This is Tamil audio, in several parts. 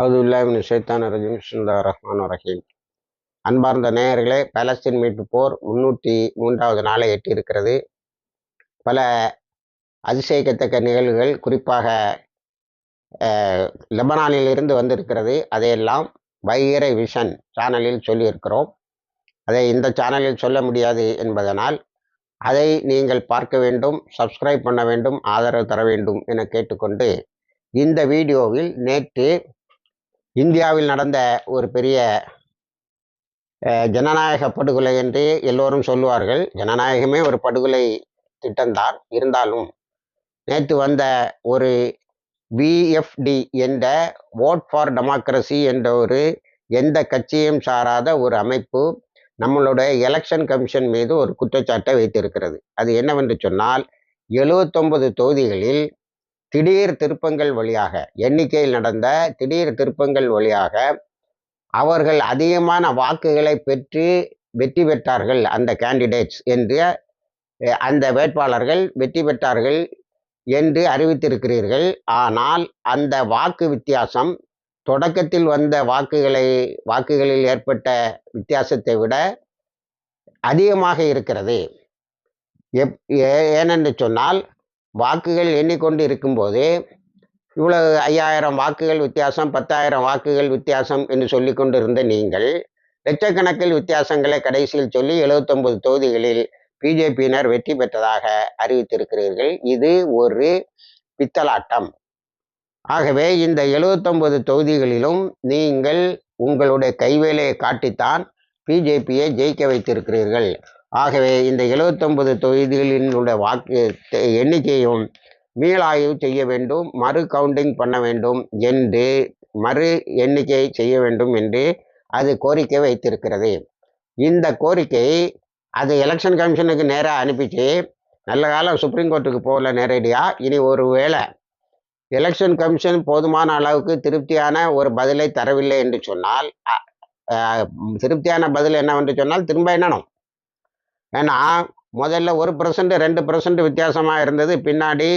அவுதுல்லாமின் ஷைத்தான் ரஜிம். சுந்தா ரஹ்மான் ரஹீம். அன்பார்ந்த நேயர்களே பலஸ்தீன் மீட்பு போர் முன்னூற்றி மூன்றாவது நாளை எட்டியிருக்கிறது. பல அதிசயிக்கத்தக்க நிகழ்வுகள் குறிப்பாக லெபனானில் இருந்து வந்திருக்கிறது. அதையெல்லாம் வைகரை விஷன் சேனலில் சொல்லியிருக்கிறோம். அதை இந்த சேனலில் சொல்ல முடியாது என்பதனால் அதை நீங்கள் பார்க்க வேண்டும் சப்ஸ்கிரைப் பண்ண வேண்டும் ஆதரவு தர வேண்டும் என கேட்டுக்கொண்டு இந்த வீடியோவில் நேற்று இந்தியாவில் நடந்த ஒரு பெரிய ஜனநாயக படுகொலை என்று எல்லோரும் சொல்லுவார்கள். ஜனநாயகமே ஒரு படுகொலை திட்டம்தான் இருந்தாலும் நேற்று வந்த ஒரு பிஎஃப்டி என்ற ஓட் ஃபார் டெமோக்ரஸி என்ற ஒரு எந்த கட்சியும் சாராத ஒரு அமைப்பு நம்மளுடைய எலெக்ஷன் கமிஷன் மீது ஒரு குற்றச்சாட்டை வைத்திருக்கிறது. அது என்னவென்று சொன்னால் எழுவத்தொன்பது தொகுதிகளில் திடீர் திருப்பங்கள் வழியாக எண்ணிக்கையில் நடந்த திடீர் திருப்பங்கள் வழியாக அவர்கள் அதிகமான வாக்குகளை பெற்று வெற்றி பெற்றார்கள் அந்த கேண்டிடேட்ஸ் என்று அந்த வேட்பாளர்கள் வெற்றி பெற்றார்கள் என்று அறிவித்திருக்கிறீர்கள். ஆனால் அந்த வாக்கு வித்தியாசம் தொடக்கத்தில் வந்த வாக்குகளை வாக்குகளில் ஏற்பட்ட வித்தியாசத்தை விட அதிகமாக இருக்கிறது. எப் ஏனென்று சொன்னால் வாக்குகள் எண்ணிக்கொண்டு இருக்கும்போது இவ்வளவு ஐயாயிரம் வாக்குகள் வித்தியாசம் பத்தாயிரம் வாக்குகள் வித்தியாசம் என்று சொல்லி கொண்டிருந்த நீங்கள் லட்சக்கணக்கில் வித்தியாசங்களை கடைசியில் சொல்லி எழுபத்தொன்பது தொகுதிகளில் பிஜேபியினர் வெற்றி பெற்றதாக அறிவித்திருக்கிறீர்கள். இது ஒரு பித்தலாட்டம். ஆகவே இந்த எழுபத்தொன்பது தொகுதிகளிலும் நீங்கள் உங்களுடைய கைவேலையை காட்டித்தான் பிஜேபியை ஜெயிக்க வைத்திருக்கிறீர்கள். ஆகவே இந்த எழுபத்தொன்பது தொகுதிகளினுடைய வாக்கு எண்ணிக்கையும் மீளாய்வு செய்ய வேண்டும் மறு கவுண்டிங் பண்ண வேண்டும் என்று மறு எண்ணிக்கை செய்ய வேண்டும் என்று அது கோரிக்கை வைத்திருக்கிறது. இந்த கோரிக்கை அது எலெக்ஷன் கமிஷனுக்கு நேராக அனுப்பிச்சு நல்ல காலம் சுப்ரீம் கோர்ட்டுக்கு போகல நேரடியாக இனி ஒரு வேளை எலெக்ஷன் கமிஷன் போதுமான அளவுக்கு திருப்தியான ஒரு பதிலை தரவில்லை என்று சொன்னால் திருப்தியான பதில் என்னவென்று சொன்னால் திரும்ப என்னணும் ஏன்னா முதல்ல ஒரு பர்சன்ட் ரெண்டு பர்சன்ட் வித்தியாசமாக இருந்தது. பின்னாடி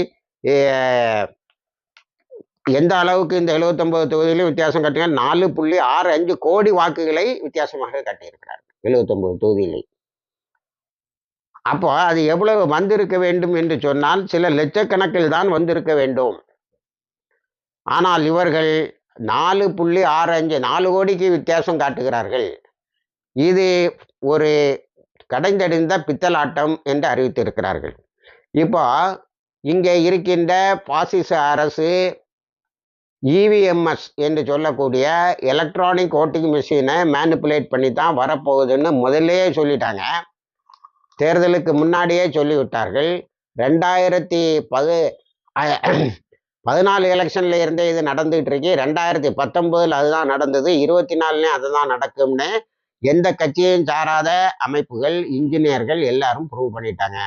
எந்த அளவுக்கு இந்த எழுபத்தொம்பது தொகுதியிலும் வித்தியாசம் கட்டுங்க நாலு புள்ளி ஆறு அஞ்சு கோடி வாக்குகளை வித்தியாசமாக கட்டியிருக்கிறார் எழுபத்தொம்பது தொகுதியிலே. அப்போ அது எவ்வளவு வந்திருக்க வேண்டும் என்று சொன்னால் சில லட்சக்கணக்கில் தான் வந்திருக்க வேண்டும். ஆனால் இவர்கள் நாலு புள்ளி ஆறு அஞ்சு நாலு கோடிக்கு வித்தியாசம் காட்டுகிறார்கள். இது ஒரு கடைந்தடிந்த பித்தலாட்டம் என்று அறிவித்திருக்கிறார்கள். இப்போ இங்கே இருக்கின்ற பாசிச அரசு இவிஎம்எஸ் என்று சொல்லக்கூடிய எலக்ட்ரானிக் ஓட்டிங் மிஷினை மேனிப்புலேட் பண்ணி தான் வரப்போகுதுன்னு முதல்லையே சொல்லிட்டாங்க. தேர்தலுக்கு முன்னாடியே சொல்லிவிட்டார்கள். ரெண்டாயிரத்தி பது பதினாலு எலெக்ஷன்ல இருந்தே இது நடந்துகிட்டு இருக்கு. ரெண்டாயிரத்தி பத்தொன்பதுல அதுதான் நடந்தது. இருபத்தி நாலுலேயும் அதுதான் நடக்கும்னு எந்த கட்சியையும் சாராத அமைப்புகள் இன்ஜினியர்கள் எல்லாரும் ப்ரூவ் பண்ணிட்டாங்க.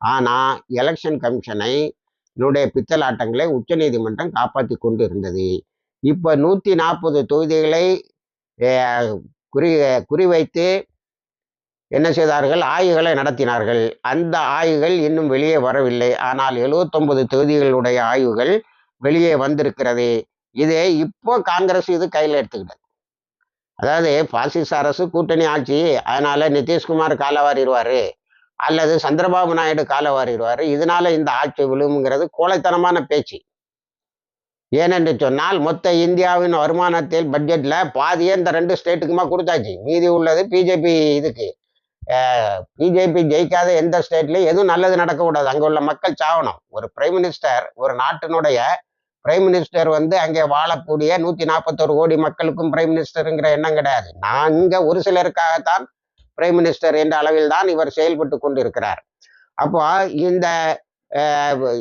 ஆனால் எலெக்ஷன் கமிஷனை என்னுடைய பித்தலாட்டங்களை உச்சநீதிமன்றம் காப்பாற்றி கொண்டு இருந்தது இப்போ நூற்றி நாற்பது தொகுதிகளை குறி குறிவைத்து என்ன செய்தார்கள்? ஆய்வுகளை நடத்தினார்கள். அந்த ஆய்வுகள் இன்னும் வெளியே வரவில்லை. ஆனால் எழுவத்தொன்பது தொகுதிகளுடைய ஆய்வுகள் வெளியே வந்திருக்கிறது. இதே இப்போ காங்கிரஸ் இது கையில் எடுத்துக்கிட்டது. அதாவது பாசிச அரசு கூட்டணி ஆட்சி அதனால நிதிஷ்குமார் காலவாரிடுவார் அல்லது சந்திரபாபு நாயுடு காலவாரிடுவார். இதனால இந்த ஆட்சி விழுமுங்கிறது கோழைத்தனமான பேச்சு. ஏனென்று சொன்னால் மொத்த இந்தியாவின் வருமானத்தில் பட்ஜெட்டில் பாதியே இந்த ரெண்டு ஸ்டேட்டுக்குமா கொடுத்தாச்சு. மீதி உள்ளது பிஜேபி இதுக்கு. பிஜேபி ஜெயிக்காத எந்த ஸ்டேட்லையும் எதுவும் நல்லது நடக்கக்கூடாது. அங்கே உள்ள மக்கள் சாவணும் ஒரு பிரைம் மினிஸ்டர் ஒரு நாட்டினுடைய பிரைம் மினிஸ்டர் வந்து அங்கே வாழக்கூடிய நூற்றி நாற்பத்தோரு கோடி மக்களுக்கும் பிரைம் மினிஸ்டருங்கிற எண்ணம் கிடையாது. நாங்கள் ஒரு சிலருக்காகத்தான் பிரைம் மினிஸ்டர் என்ற அளவில் தான் இவர் செயல்பட்டு கொண்டு இருக்கிறார் அப்போ இந்த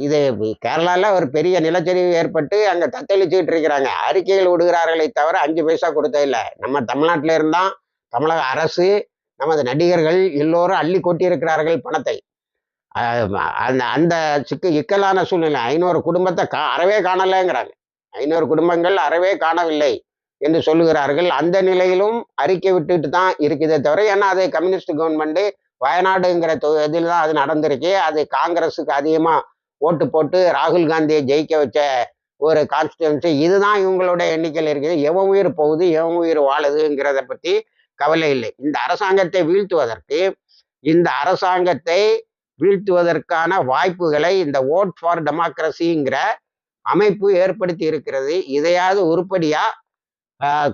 இது கேரளாவில் ஒரு பெரிய நிலச்சரிவு ஏற்பட்டு அங்கே தத்தளிச்சுக்கிட்டு இருக்கிறாங்க. அறிக்கைகள் விடுகிறார்களே தவிர அஞ்சு பைசா கொடுத்ததில்லை நம்ம தமிழ்நாட்டில் இருந்தால் தமிழக அரசு நமது நடிகர்கள் எல்லோரும் அள்ளி கொட்டியிருக்கிறார்கள் பணத்தை. அந்த அந்த சிக்கு இக்கலான சூழ்நிலை. ஐநூறு குடும்பத்தை கா அறவே காணலைங்கிறாங்க. ஐநூறு குடும்பங்கள் அறவே காணவில்லை என்று சொல்லுகிறார்கள். அந்த நிலையிலும் அறிக்கை விட்டுட்டு தான் இருக்குதே தவிர ஏன்னா அது கம்யூனிஸ்ட் கவர்மெண்ட்டு வயநாடுங்கிற இதில் தான் அது நடந்திருக்கு. அது காங்கிரஸுக்கு அதிகமாக ஓட்டு போட்டு ராகுல் காந்தியை ஜெயிக்க வச்ச ஒரு கான்ஸ்டிடுவன்சி இதுதான் இவங்களுடைய எண்ணிக்கையில் இருக்குது. எவன் உயிர் போகுது எவன் உயிர் வாழுதுங்கிறத பற்றி கவலை இல்லை. இந்த அரசாங்கத்தை வீழ்த்துவதற்கு இந்த அரசாங்கத்தை வீழ்த்துவதற்கான வாய்ப்புகளை இந்த ஓட் ஃபார் டெமோக்ரஸிங்கிற அமைப்பு ஏற்படுத்தி இருக்கிறது. இதையாவது உருப்படியா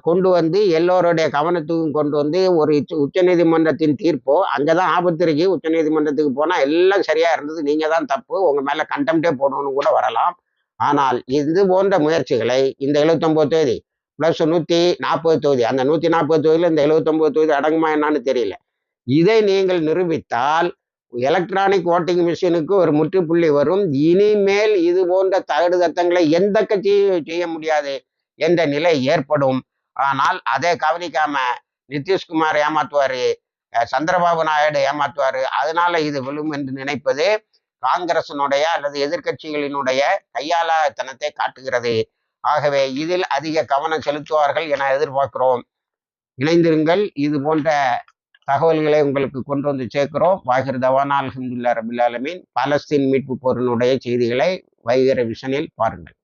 கொண்டு வந்து எல்லோருடைய கவனத்துக்கும் கொண்டு வந்து ஒரு உச்ச- உச்சநீதிமன்றத்தின் தீர்ப்போ அங்கதான் ஆபத்து இருக்கு உச்சநீதிமன்றத்துக்கு போனா எல்லாம் சரியா இருந்தது. நீங்க தான் தப்பு. உங்க மேல கண்டெம்டே போடணும்னு கூட வரலாம். ஆனால் இது போன்ற முயற்சிகளை இந்த 79 தொகுதி பிளஸ் நூத்தி நாற்பது தொகுதி அந்த நூத்தி நாற்பது தொகுதியில இந்த 79 தொகுதி அடங்குமா என்னன்னு தெரியல. இதை நீங்கள் நிரூபித்தால் எலக்ட்ரானிக் ஓட்டிங் மிஷினுக்கு ஒரு முற்றுப்புள்ளி வரும். இனிமேல் இது போன்ற தகடு தத்தங்களை எந்த கட்சியும் செய்ய முடியாது என்ற நிலை ஏற்படும். ஆனால் அதை கவனிக்காம நிதிஷ்குமார் ஏமாத்துவாரு சந்திரபாபு நாயுடு ஏமாத்துவாரு அதனால இது விழும் என்று நினைப்பது காங்கிரசினுடைய அல்லது எதிர்க்கட்சிகளினுடைய கையாளத்தனத்தை காட்டுகிறது. ஆகவே இதில் அதிக கவனம் செலுத்துவார்கள் என எதிர்பார்க்கிறோம். இணைந்திருங்கள் இது போன்ற தகவல்களை உங்களுக்கு கொண்டு வந்து சேர்க்கிறோம். வாகிர் தவானா அல்ஹம்துல்லா ரபில் ஆலமீன். பாலஸ்தீன் மீட்பு போரினுடைய செய்திகளை வைகர விஷனில் பாருங்கள்.